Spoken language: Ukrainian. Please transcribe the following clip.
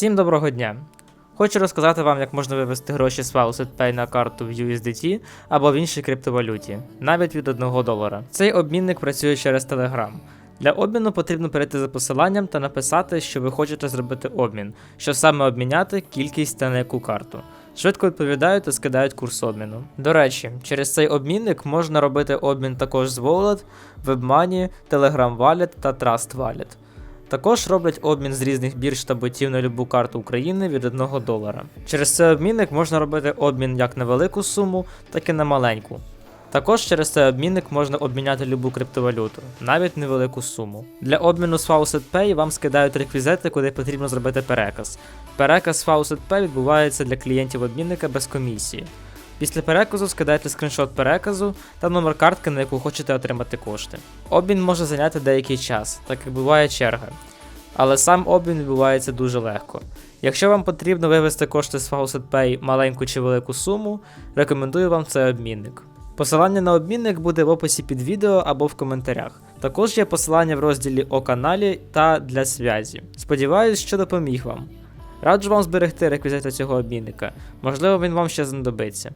Всім доброго дня! Хочу розказати вам, як можна вивести гроші з FaucetPay на карту в USDT або в іншій криптовалюті, навіть від 1 долара. Цей обмінник працює через Telegram. Для обміну потрібно перейти за посиланням та написати, що ви хочете зробити обмін, що саме обміняти, кількість та на яку карту. Швидко відповідають та скидають курс обміну. До речі, через цей обмінник можна робити обмін також з Wallet, WebMoney, Telegram Wallet та Trust Wallet. Також роблять обмін з різних бірж та ботів на любу карту України від 1 долара. Через цей обмінник можна робити обмін як на велику суму, так і на маленьку. Також через цей обмінник можна обміняти любу криптовалюту, навіть невелику суму. Для обміну з FaucetPay вам скидають реквізити, куди потрібно зробити переказ. Переказ FaucetPay відбувається для клієнтів обмінника без комісії. Після переказу скидайте скріншот переказу та номер картки, на яку хочете отримати кошти. Обмін може зайняти деякий час, так як буває черга. Але сам обмін відбувається дуже легко. Якщо вам потрібно вивести кошти з FaucetPay маленьку чи велику суму, рекомендую вам цей обмінник. Посилання на обмінник буде в описі під відео або в коментарях. Також є посилання в розділі о каналі та для зв'язі. Сподіваюсь, що допоміг вам. Раджу вам зберегти реквізити цього обмінника, можливо, він вам ще знадобиться.